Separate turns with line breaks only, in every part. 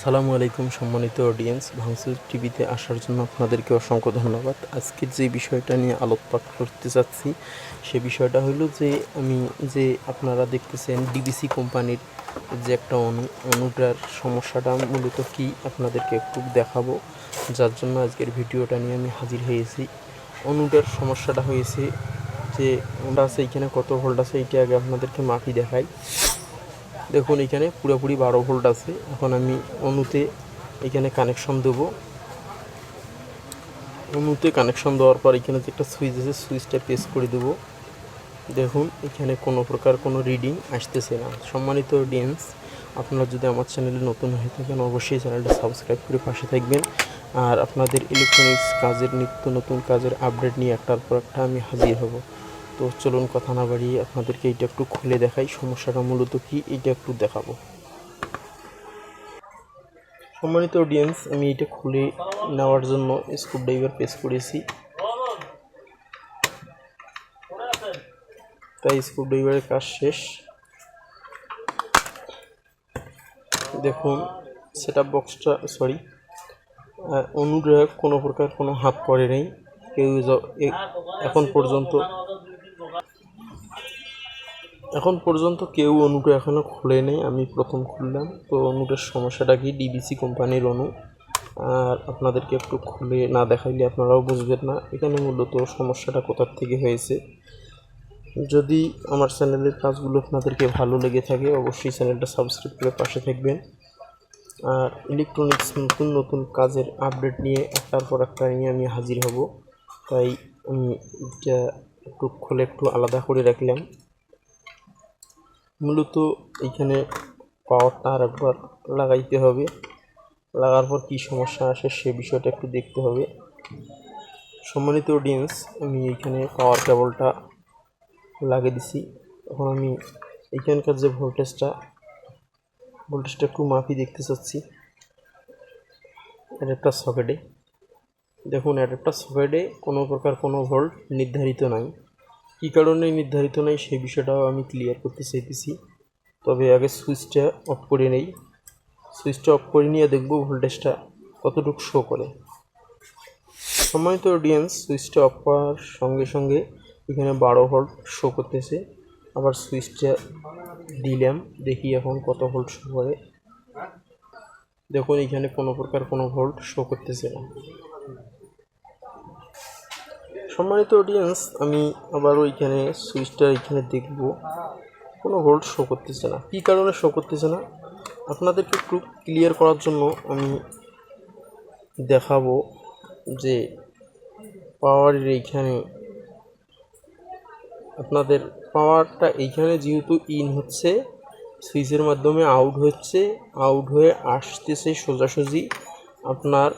সালামু আলাইকুম সম্মানিত অডিয়েন্স ভাঙসুর টিভিতে আসার জন্য আপনাদেরকে অসংখ্য ধন্যবাদ। আজকের যে বিষয়টা নিয়ে আলোকপাত করতে চাচ্ছি, সে বিষয়টা হলো যে আমি যে আপনারা দেখতেছেন ডিবিসি কোম্পানির যে একটা অনু অনুটার সমস্যাটা মূলত কি আপনাদেরকে একটু দেখাবো। যার জন্য আজকের ভিডিওটা নিয়ে আমি হাজির হয়েছি। অনুটার সমস্যাটা হয়েছে যে ওটা আছে এখানে কত ভোল্ট আছে এইটা আগে আপনাদেরকে মাপি দেখাই। দেখুন, এখানে পুরোপুরি বারো ভোল্ট আছে। এখন আমি অনুতে এখানে কানেকশন দেব। অনুতে কানেকশন দেওয়ার পর এখানে যে একটা সুইচ আছে সুইচটা প্রেস করে দেব। দেখুন, এখানে কোনো প্রকার কোনো রিডিং আসতেছে না। সম্মানিত অডিয়েন্স আপনারা যদি আমার চ্যানেলে নতুন হয়ে থাকেন, অবশ্যই চ্যানেলটা সাবস্ক্রাইব করে পাশে থাকবেন। আর আপনাদের ইলেকট্রনিক্স কাজের নিত্য নতুন কাজের আপডেট নিয়ে একটার পর একটা আমি হাজির হব। তো চলুন কথা না বাড়িয়ে আপনাদেরকে এইটা একটু খুলে দেখাই। সমস্যাটা মূলত কি? এইটা একটু দেখাবো। সম্মানিত অডিয়েন্স আমি এটা খুলে নেওয়ার জন্য স্ক্রু ড্রাইভার পেস করেছি। তাই স্ক্রু ড্রাইভারের কাজ শেষ। দেখুন সেট বক্সটা সরি অনুগ্রহ কোনো প্রকার কোনো হাত পড়ে নেই। কেউ এখন পর্যন্ত এখন পর্যন্ত কেউ অনুটা এখনও খুলে নেই, আমি প্রথম খুললাম। তো অনুটার সমস্যাটা কি? ডিবিসি কোম্পানির অনু। আর আপনাদেরকে একটু খুলে না দেখাইলে আপনারাও বুঝবেন না। এখানে মূলত সমস্যাটা কোথার থেকে হয়েছে? যদি আমার চ্যানেলের কাজগুলো আপনাদেরকে ভালো লেগে থাকে, অবশ্যই চ্যানেলটা সাবস্ক্রাইব করে পাশে থাকবেন। আর ইলেকট্রনিক্স নতুন নতুন কাজের আপডেট নিয়ে একটার পর একটা নিয়ে আমি হাজির হব। তাই আমি এটা একটু খুলে একটু আলাদা করে রাখলাম। মূলত এইখানে পাওয়ারটা আর একবার লাগাইতে হবে। লাগার পর কী সমস্যা আসে সে বিষয়টা একটু দেখতে হবে। সম্মানিত অডিয়েন্স আমি এইখানে পাওয়ার কেবলটা লাগিয়ে দিছি। এখন আমি এইখানকার যে ভোল্টেজটা ভোল্টেজটা একটু মাপি দেখতে চাচ্ছি। অ্যাডাপ্টার সকেটে দেখুন অ্যাডাপ্টার সকেটে কোনো প্রকার কোনো ভোল্ট নির্ধারিত নাই। কী কারণে নির্ধারিত নাই সেই বিষয়টাও আমি ক্লিয়ার করতে চাইতেছি। তবে আগে সুইচটা অফ করে নেই। সুইচটা অফ করে নিয়ে দেখব ভোল্টেজটা কতটুকু শো করে। সম্মানিত অডিয়েন্স সুইচটা অফ করার সঙ্গে সঙ্গে এখানে বারো ভোল্ট শো করতেছে। আবার সুইচটা দিলাম, দেখি এখন কত ভোল্ট শো করে। দেখুন, এখানে কোনো প্রকার কোনো ভোল্ট শো করতেছে না। সম্মানিত অডিয়েন্স আমি আবার ওইখানে সুইচটা এখানে দেখব। কোনো হোল্ড শো করতেছে না। কী কারণে শো করতেছে না? আপনাদেরকে একটু ক্লিয়ার করার জন্য আমি দেখাবো যে পাওয়ারের এইখানে আপনাদের পাওয়ারটা এইখানে যেহেতু ইন হচ্ছে সুইচের মাধ্যমে আউট হচ্ছে আউট হয়ে আসতেছে সোজাসুজি আপনার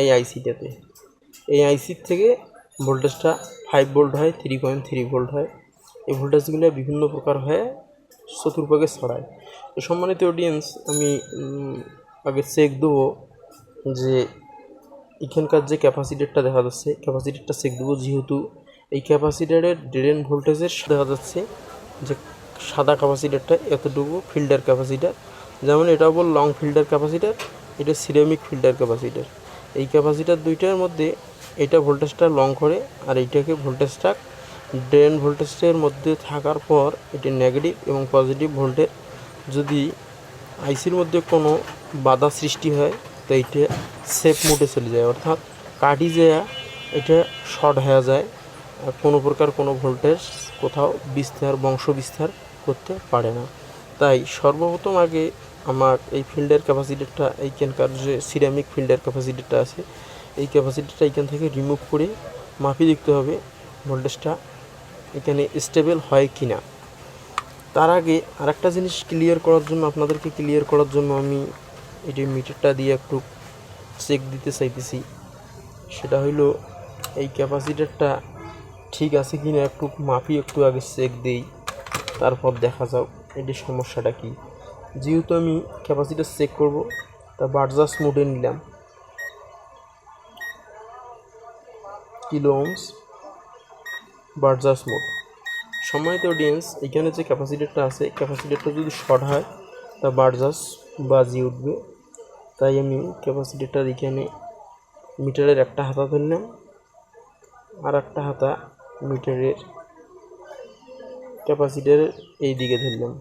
এই আইসিটাতে এই আইসির থেকে ভোল্টেজটা ফাইভ ভোল্ট হয় থ্রি পয়েন্ট থ্রি ভোল্ট হয়। এই ভোল্টেজগুলো বিভিন্ন প্রকার হয়ে চতুর্পাকে ছড়ায়। তো সম্মানিত অডিয়েন্স আমি আগে চেক দেবো যে এখানকার যে ক্যাপাসিটারটা দেখা যাচ্ছে ক্যাপাসিটারটা চেক দেবো যেহেতু এই ক্যাপাসিটারের ড্রেন ভোল্টেজের দেখা যাচ্ছে যে সাদা ক্যাপাসিটারটা এতটুকু ফিল্টার ক্যাপাসিটার যেমন এটা বল লং ফিল্টার ক্যাপাসিটার এটা সিরামিক ফিল্টার ক্যাপাসিটার এই ক্যাপাসিটার দুইটার মধ্যে এটা ভোল্টেজটা লং করে, আর এইটাকে ভোল্টেজটা ড্রেন ভোল্টেজের মধ্যে থাকার পর এটি নেগেটিভ এবং পজিটিভ ভোল্টেজ যদি আইসির মধ্যে কোনো বাধা সৃষ্টি হয়, তো এইটা সেফ মোডে চলে যায়। অর্থাৎ কাটি যায়, এটা শর্ট হয়ে যায়। কোনো প্রকার কোনো ভোল্টেজ কোথাও বিস্তার বংশ বিস্তার করতে পারে না। তাই সর্বপ্রথম আগে আমার এই ফিল্ডের ক্যাপাসিটিটা এই এইখানকার যে সিরামিক ফিল্ডের ক্যাপাসিটিটা আছে এই ক্যাপাসিটিটা এখান থেকে রিমুভ করে মাপি দেখতে হবে ভোল্টেজটা এখানে স্টেবল হয় কি না তার আগে আরেকটা জিনিস ক্লিয়ার করার জন্য, আপনাদেরকে ক্লিয়ার করার জন্য আমি এটি মিটারটা দিয়ে একটু চেক দিতে চাইতেছি। সেটা হইল, এই ক্যাপাসিটারটা ঠিক আছে কি না একটু মাপি একটু আগে চেক দেই, তারপর দেখা যাও এটির সমস্যাটা কি। যেহেতু আমি ক্যাপাসিটার চেক করব, তা বার্জাস মোডে নিলাম। কিলো ওমস বার্জাস মোড সম্মানিত অডিয়েন্স এখানে যে ক্যাপাসিটারটা আছে ক্যাপাসিটারটা যদি শর্ট হয়, তা বার্জাস বাজিয়ে উঠবে। তাই আমি ক্যাপাসিটিটার এখানে মিটারের একটা হাতা ধরলাম আর একটা হাতা মিটারের ক্যাপাসিটারের এই দিকে ধরলাম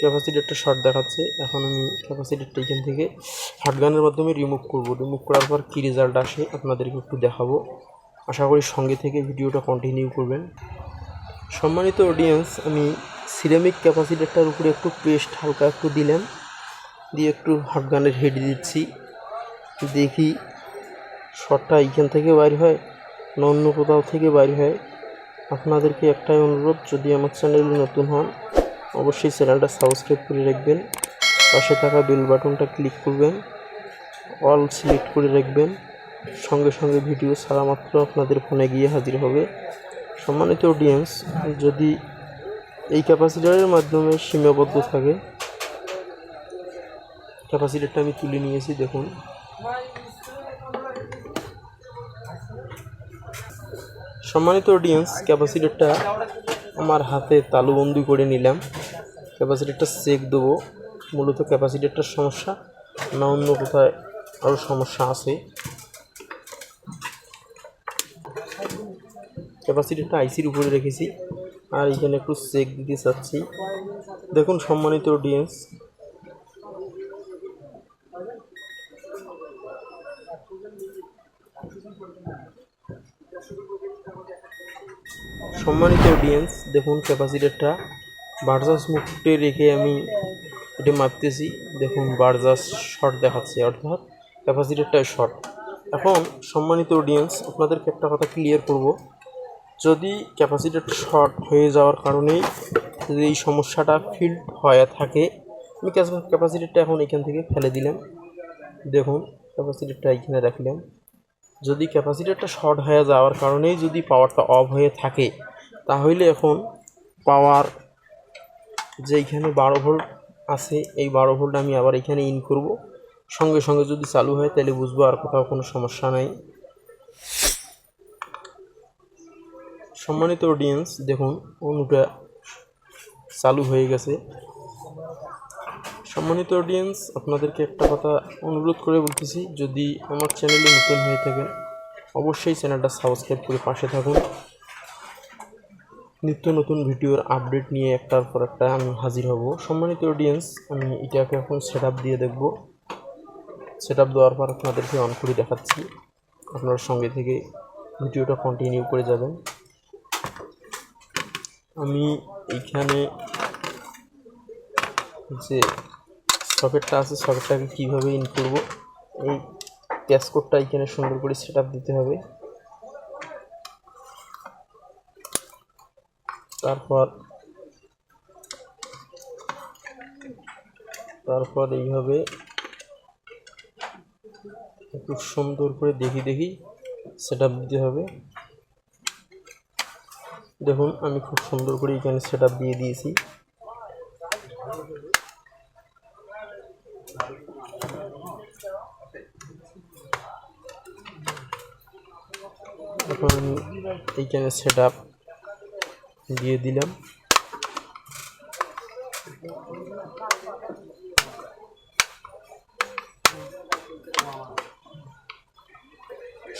ক্যাপাসিটারটা শর্ট দেখাচ্ছে, এখন আমি ক্যাপাসিটারটা এখান থেকে হাটগানের মাধ্যমে রিমুভ করব। রিমুভ করার পর কী রেজাল্ট আসে, আপনাদেরকে একটু দেখাবো। আশা করি সঙ্গে থেকে ভিডিওটা কন্টিনিউ করবেন। সম্মানিত অডিয়েন্স আমি সিরামিক ক্যাপাসিটারটার উপরে একটু পেস্ট হালকা একটু দিলাম। দিয়ে একটু হাফ গানের হেড দিচ্ছি। দেখি শটটা এইখান থেকে বাইর হয়, না অন্য কোথাও থেকে বাইর হয়। আপনাদেরকে একটাই অনুরোধ, যদি আমার চ্যানেলে নতুন হন, অবশ্যই চ্যানেলটা সাবস্ক্রাইব করে রাখবেন। পাশে থাকা বেল বাটনটা ক্লিক করবেন। অল সিলেক্ট করে রাখবেন। সঙ্গে সঙ্গে ভিডিও ছাড়া মাত্র আপনাদের ফোনে গিয়ে হাজির হবে। সম্মানিত অডিয়েন্স যদি এই ক্যাপাসিটারের মাধ্যমে সীমাবদ্ধ থাকে, ক্যাপাসিটারটা আমি তুলে নিয়েছি, দেখুন। সম্মানিত অডিয়েন্স ক্যাপাসিটারটা আমার হাতে তালুবন্দি করে নিলাম। ক্যাপাসিটারটা চেক দেবো। মূলত ক্যাপাসিটারটার সমস্যা, না অন্য কোথায় আরও সমস্যা আছে। ক্যাপাসিটারটা আইসির উপরে রেখেছি। আর এখানে একটু চেক দিতে চাচ্ছি। দেখুন সম্মানিত অডিয়েন্স সম্মানিত অডিয়েন্স দেখুন ক্যাপাসিটারটা বার্জাস মুখটে রেখে আমি এটা মাপতেছি। দেখুন বার্জাস শর্ট দেখাচ্ছে, অর্থাৎ ক্যাপাসিটারটা শর্ট এখন সম্মানিত অডিয়েন্স আপনাদেরকে একটা কথা ক্লিয়ার করব। যদি ক্যাপাসিটার শর্ট হয়ে যাওয়ার কারণেই যদি এই সমস্যাটা ফিল্ড হয়ে থাকে, আমি ক্যাপাসিটারটা এখন এখান থেকে ফেলে দিলাম। দেখুন ক্যাপাসিটারটা এখানে রাখলাম। যদি ক্যাপাসিটারটা শর্ট হয়ে যাওয়ার কারণেই যদি পাওয়ারটা অফ হয়ে থাকে, তাহলে এখন পাওয়ার যে এখানে বারো ভোল্ট আছে, এই বারো ভোল্ট আমি আবার এখানে ইন করব। সঙ্গে সঙ্গে যদি চালু হয়, তাহলে বুঝব আর কোথাও কোনো সমস্যা নাই। সম্মানিত অডিয়েন্স দেখুন অনুটা চালু হয়ে গেছে। সম্মানিত অডিয়েন্স আপনাদেরকে একটা কথা অনুরোধ করে বলতেছি, যদি আমার চ্যানেলে নতুন হয়ে থাকেন, অবশ্যই চ্যানেলটা সাবস্ক্রাইব করে পাশে থাকুন। নিত্য নতুন ভিডিওর আপডেট নিয়ে একটার পর একটা আমি হাজির হব। সম্মানিত অডিয়েন্স আমি এটাকে এখন সেট দিয়ে দেখব। সেট দেওয়ার পর আপনাদেরকে অন করে দেখাচ্ছি। আপনার সঙ্গে থেকে ভিডিওটা কন্টিনিউ করে যাবেন। আমি এইখানে যে সকেটটা আছে সকেটটাকে কীভাবে ইন করব, এই প্যাসকোডটা এখানে সুন্দর করে সেট দিতে হবে। তারপর তারপর এইভাবে একটু সুন্দর করে দেখি দেখি সেট দিতে হবে। দেখুন, আমি খুব সুন্দর করে এখানে সেট দিয়ে দিয়েছি। এখন এইখানে সেট দিয়ে দিলাম।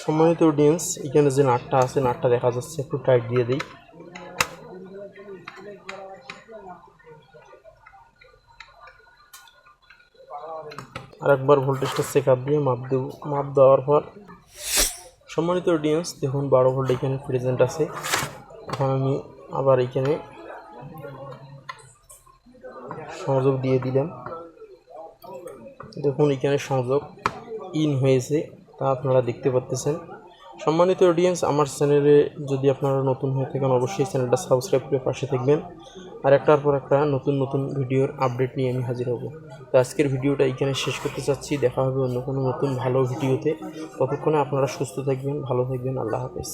সম্মানিত অডিয়েন্স এখানে যে নাটটা আছে, নাটটা দেখা যাচ্ছে, একটু টাইট দিয়ে দিই। আরেকবার ভোল্টেজটা চেক আপ দিয়ে মাপ দেব। মাপ দেওয়ার পর সম্মানিত অডিয়েন্স দেখুন বারো ভোল্ট এখানে প্রেজেন্ট আছে। এখন আমি আবার এখানে সংযোগ দিয়ে দিলাম। দেখুন এখানে সংযোগ ইন হয়েছে, তা আপনারা দেখতে পাচ্ছেন সম্মানিত অডিয়েন্স আমার চ্যানেলে যদি আপনারা নতুন হয়ে থাকেন, অবশ্যই চ্যানেলটা সাবস্ক্রাইব করে পাশে থাকবেন। আর একটার পর একটা নতুন নতুন ভিডিওর আপডেট নিয়ে আমি হাজির হব। তো আজকের ভিডিওটা এখানে শেষ করতে চাচ্ছি। দেখা হবে অন্য কোনো নতুন ভালো ভিডিওতে ততক্ষণে আপনারা সুস্থ থাকবেন, ভালো থাকবেন। আল্লাহ হাফেজ।